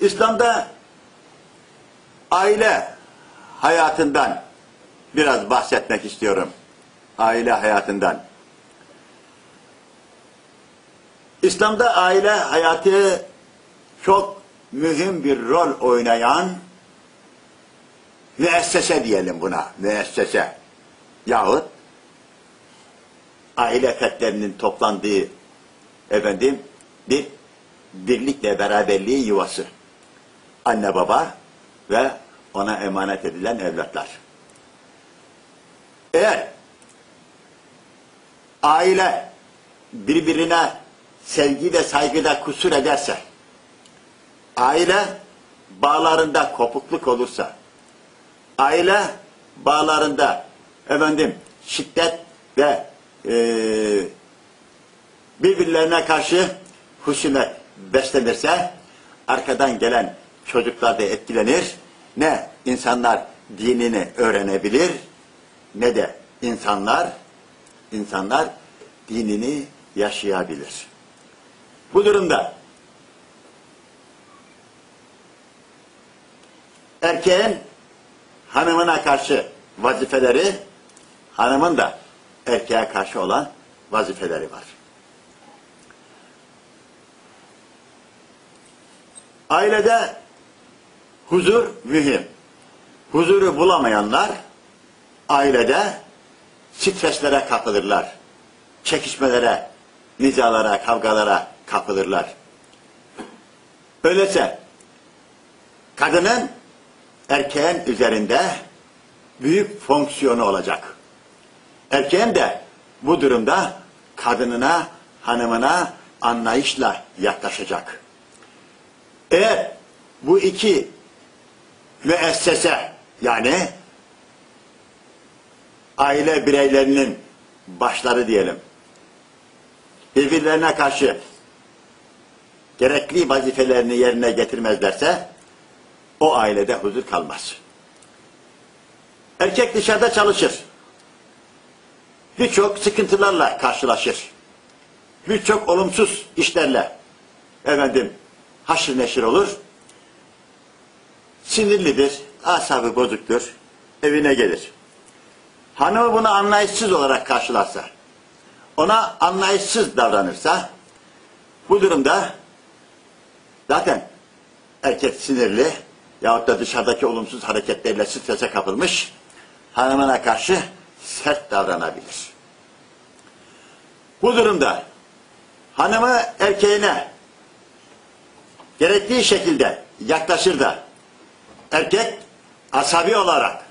İslam'da aile hayatından biraz bahsetmek istiyorum. Aile hayatından. İslam'da aile hayatı çok mühim bir rol oynayan müessese diyelim buna, müessese. Yahut aile fertlerinin toplandığı efendim bir birlikle beraberliği yuvası. Anne baba ve ona emanet edilen evlatlar. Eğer aile birbirine sevgi ve saygıda kusur ederse, aile bağlarında kopukluk olursa, aile bağlarında efendim şiddet ve e, birbirlerine karşı husumet beslenirse arkadan gelen çocuklar da etkilenir. Ne insanlar dinini öğrenebilir ne de insanlar insanlar dinini yaşayabilir. Bu durumda erkeğin hanımına karşı vazifeleri, hanımın da erkeğe karşı olan vazifeleri var. Ailede huzur mühim. Huzuru bulamayanlar ailede streslere kapılırlar. Çekişmelere, nizalara, kavgalara kapılırlar. Öyleyse kadının erkeğin üzerinde büyük fonksiyonu olacak. Erkeğin de bu durumda kadınına, hanımına anlayışla yaklaşacak. Eğer bu iki müessese yani aile bireylerinin başları diyelim birbirlerine karşı gerekli vazifelerini yerine getirmezlerse o ailede huzur kalmaz. Erkek dışarıda çalışır. Birçok sıkıntılarla karşılaşır. Birçok olumsuz işlerle efendim haşır neşir olur. Sinirlidir, asabı bozuktur, evine gelir. Hanımı bunu anlayışsız olarak karşılarsa, ona anlayışsız davranırsa, bu durumda zaten erkek sinirli yahut da dışarıdaki olumsuz hareketlerle strese kapılmış, hanımına karşı sert davranabilir. Bu durumda hanımı erkeğine gerektiği şekilde yaklaşır da erkek asabi olarak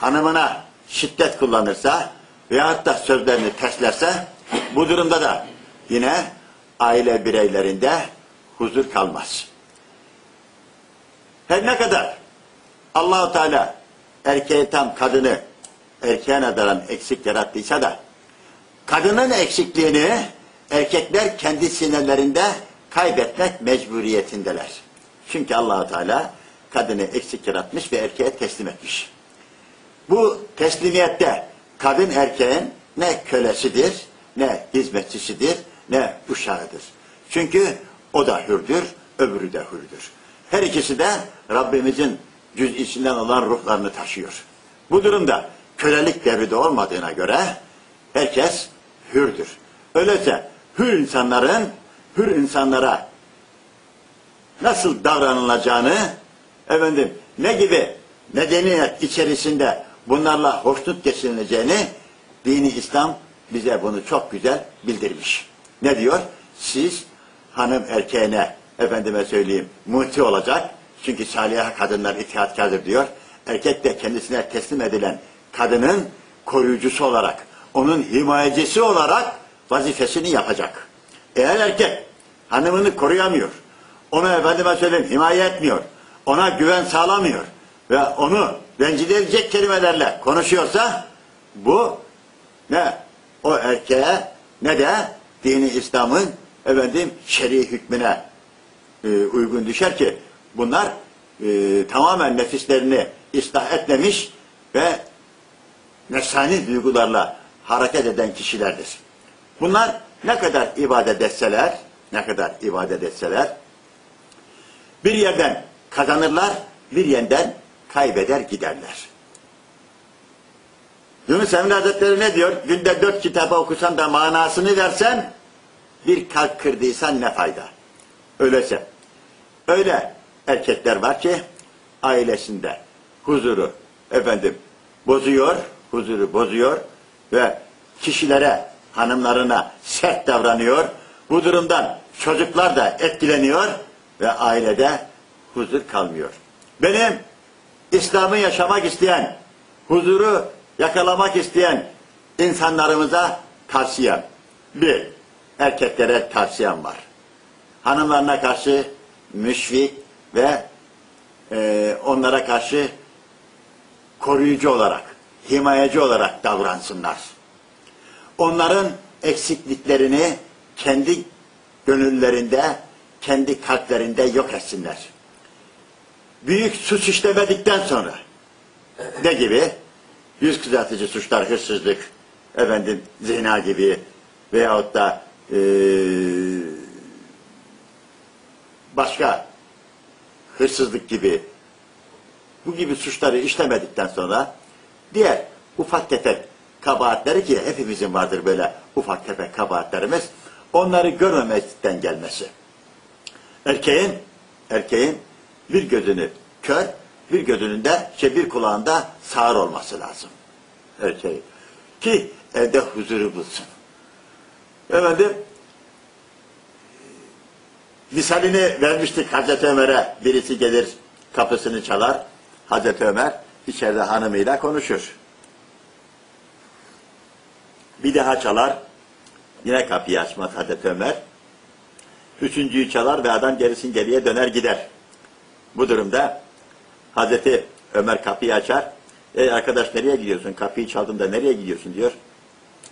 hanımına şiddet kullanırsa veyahut da sözlerini terslerse bu durumda da yine aile bireylerinde huzur kalmaz. Her ne kadar Allahu Teala erkeğe tam kadını erkeğe nazaran eksik yarattıysa da kadının eksikliğini erkekler kendi sinirlerinde kaybetmek mecburiyetindeler. Çünkü Allahu Teala kadını eksik yaratmış ve erkeğe teslim etmiş. Bu teslimiyette kadın erkeğin ne kölesidir, ne hizmetçisidir, ne uşağıdır. Çünkü o da hürdür, öbürü de hürdür. Her ikisi de Rabbimizin cüz içinden olan ruhlarını taşıyor. Bu durumda kölelik devri de olmadığına göre herkes hürdür. Öyleyse hür insanların hür insanlara nasıl davranılacağını efendim ne gibi medeniyet içerisinde bunlarla hoşnut geçirileceğini dini İslam bize bunu çok güzel bildirmiş. Ne diyor? Siz hanım erkeğine efendime söyleyeyim muhti olacak. Çünkü salih kadınlar itihatkardır diyor. Erkek de kendisine teslim edilen kadının koruyucusu olarak, onun himayecisi olarak vazifesini yapacak. Eğer erkek hanımını koruyamıyor, onu efendime söyleyeyim himaye etmiyor, ona güven sağlamıyor ve onu rencide edecek kelimelerle konuşuyorsa bu ne o erkeğe ne de dini İslam'ın efendim şer'i hükmüne e, uygun düşer ki bunlar e, tamamen nefislerini ıslah etmemiş ve nefsani duygularla hareket eden kişilerdir. Bunlar ne kadar ibadet etseler, ne kadar ibadet etseler, Bir yerden kazanırlar, bir yerden kaybeder giderler. Yunus Emre Hazretleri ne diyor? Günde dört kitabı okusan da manasını versen bir kalp kırdıysan ne fayda? Öyleyse. Öyle erkekler var ki ailesinde huzuru efendim bozuyor, huzuru bozuyor ve kişilere, hanımlarına sert davranıyor. Bu durumdan çocuklar da etkileniyor ve ailede huzur kalmıyor. Benim İslam'ı yaşamak isteyen, huzuru yakalamak isteyen insanlarımıza tavsiyem. Bir, erkeklere tavsiyem var. Hanımlarına karşı müşfik ve e, onlara karşı koruyucu olarak, himayeci olarak davransınlar. Onların eksikliklerini kendi gönüllerinde, kendi kalplerinde yok etsinler. Büyük suç işlemedikten sonra ne gibi? Yüz kızartıcı suçlar, hırsızlık, efendim zina gibi veyahut da e, başka hırsızlık gibi bu gibi suçları işlemedikten sonra diğer ufak tefek kabahatleri ki hepimizin vardır böyle ufak tefek kabahatlerimiz onları görmemekten gelmesi. Erkeğin erkeğin bir gözünü kör, bir gözünün de şey bir kulağında sağır olması lazım. Erkeği. Ki evde huzuru bulsun. Efendim misalini vermiştik Hazreti Ömer'e birisi gelir kapısını çalar. Hazreti Ömer içeride hanımıyla konuşur. Bir daha çalar. Yine kapıyı açmaz Hazreti Ömer. Üçüncüyü çalar ve adam gerisin geriye döner gider. Bu durumda Hazreti Ömer kapıyı açar. Ey arkadaş nereye gidiyorsun? Kapıyı çaldım da nereye gidiyorsun diyor.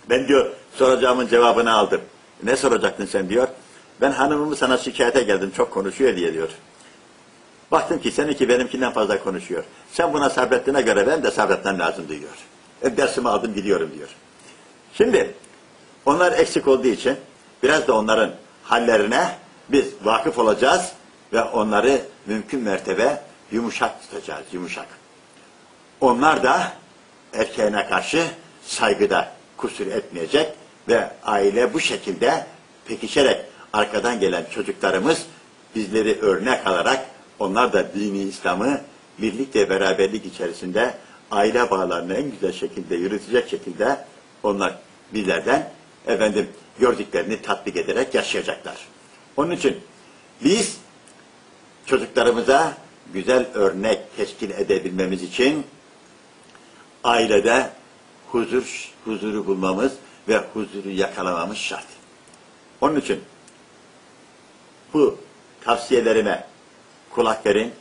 Ben diyor soracağımın cevabını aldım. Ne soracaktın sen diyor. Ben hanımımı sana şikayete geldim çok konuşuyor diye diyor. Baktım ki seninki benimkinden fazla konuşuyor. Sen buna sabrettiğine göre ben de sabretmem lazım diyor. E, dersimi aldım gidiyorum diyor. Şimdi onlar eksik olduğu için biraz da onların hallerine biz vakıf olacağız ve onları mümkün mertebe yumuşak tutacağız, yumuşak. Onlar da erkeğine karşı saygıda kusur etmeyecek ve aile bu şekilde pekişerek arkadan gelen çocuklarımız bizleri örnek alarak onlar da dini İslam'ı birlik ve beraberlik içerisinde aile bağlarını en güzel şekilde yürütecek şekilde onlar bizlerden efendim gördüklerini tatbik ederek yaşayacaklar. Onun için biz çocuklarımıza güzel örnek teşkil edebilmemiz için ailede huzur, huzuru bulmamız ve huzuru yakalamamız şart. Onun için bu tavsiyelerime kulak verin.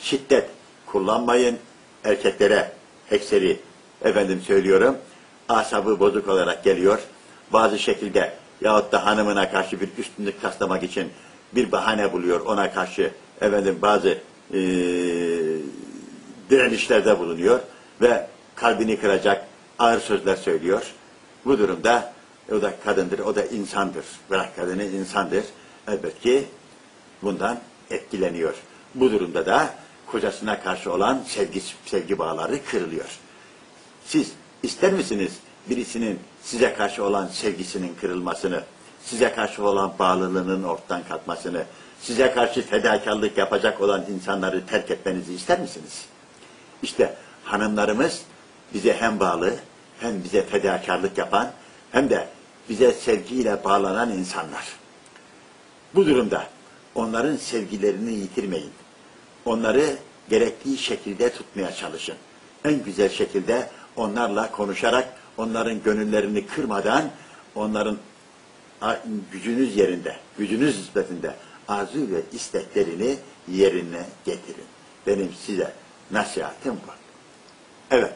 Şiddet kullanmayın. Erkeklere ekseri efendim söylüyorum. Asabı bozuk olarak geliyor. Bazı şekilde yahut da hanımına karşı bir üstünlük taslamak için bir bahane buluyor ona karşı efendim bazı e, direnişlerde bulunuyor ve kalbini kıracak ağır sözler söylüyor. Bu durumda o da kadındır, o da insandır. Bırak kadını insandır. Elbette ki bundan etkileniyor. Bu durumda da kocasına karşı olan sevgi, sevgi bağları kırılıyor. Siz ister misiniz birisinin size karşı olan sevgisinin kırılmasını, size karşı olan bağlılığının ortadan kalkmasını, size karşı fedakarlık yapacak olan insanları terk etmenizi ister misiniz? İşte hanımlarımız bize hem bağlı, hem bize fedakarlık yapan, hem de bize sevgiyle bağlanan insanlar. Bu durumda onların sevgilerini yitirmeyin. Onları gerektiği şekilde tutmaya çalışın. En güzel şekilde onlarla konuşarak, onların gönüllerini kırmadan, onların gücünüz yerinde, gücünüz nispetinde arzu ve isteklerini yerine getirin. Benim size nasihatim bu. Evet.